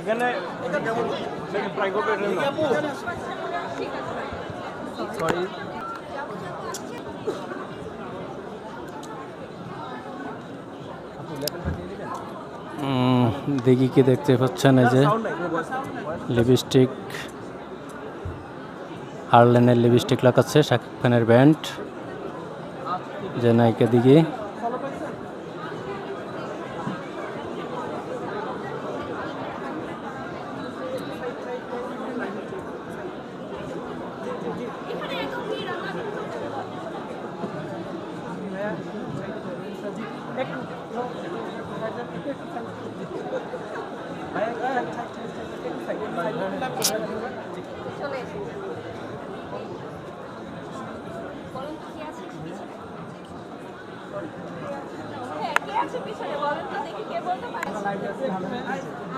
এখানে সরি দেখি কি দেখতে পাচ্ছেন এই যে লিপস্টিক হারলেনের লিপস্টিক লাগাচ্ছে শাকিব খানের ব্যান্ড যে নায়িকা দিকে চলে এসো বলুন তো কি আছে হ্যাঁ, কে আছে পিছনে? বলুন তো দেখি কে বলতে পারে?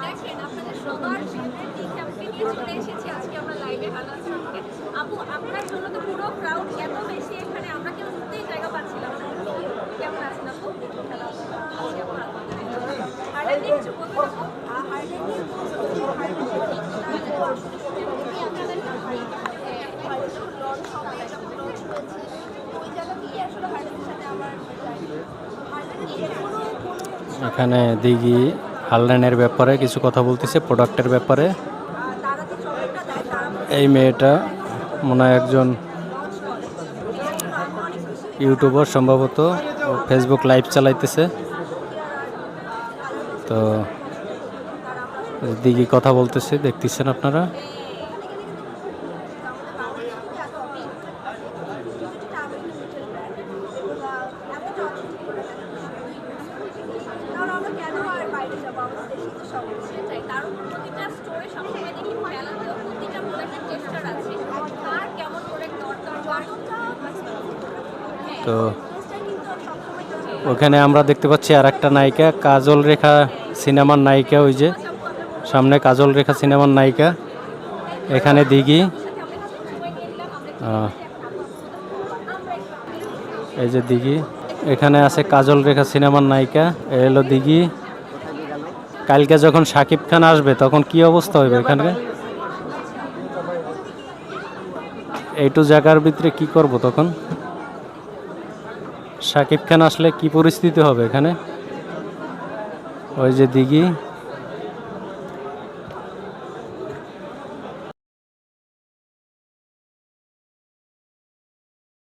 দেখেন, আপনাদের সবার favorite দিঘাকে নিয়ে চলে এসেছি। আজকে আমরা এ হালাল আপু, আপনার জন্য তো পুরো crowd এত বেশি এখানে, আমরা কেউ ঢুকতেই জায়গা পাচ্ছিলাম না। কেমন আছেন আপু? ভালো আছি আপু, আলহামদুলিল্লাহ। হারলেন নিয়ে কিছু বলবেন আপু? হারলেন নিয়ে বলব, হারলেন নিয়ে এমনি আপনাদের হ্যাঁ, launch হবে, যখন launch হয়েছে, ওই জায়গা থেকে আসলে হারলেনের সাথে আমার হারলেন নিয়ে কোনো কোনো এখানে দিঘি হারলেনের ব্যাপারে কিছু কথা বলতেছে প্রোডাক্টের ব্যাপারে। এই মেয়েটা মনে হয় একজন ইউটিউবার সম্ভবত ফেসবুক লাইভ চালাইতেছে। তো দিঘি কথা বলতেছে, দেখতেছেন আপনারা? কেন আর বাইরে যাব তো সব সেটাই। তার উপর প্রতিটা স্টোরে সবসময় দেখি মেলাতেও প্রতিটা প্রোডাক্টের টেস্টার আছে। আর কেমন প্রোডাক্ট দরকার বাটনটা হ্যাঁ তো ওখানে আমরা দেখতে পাচ্ছি আর একটা নায়িকা কাজল রেখা সিনেমার নায়িকা ওই যে। সামনে কাজল রেখা সিনেমার নায়িকা। এখানে দিঘি। এই যে দিঘি। এখানে আছে কাজল রেখা সিনেমার নায়িকা এ হলো দিঘি। কালকে যখন সাকিব খান আসবে, তখন কি অবস্থা হবে এখানে এইটু জায়গার ভিতরে কি করব তখন? সাকিব খান আসলে কি পরিস্থিতি হবে এখানে? ওই যে দিঘি।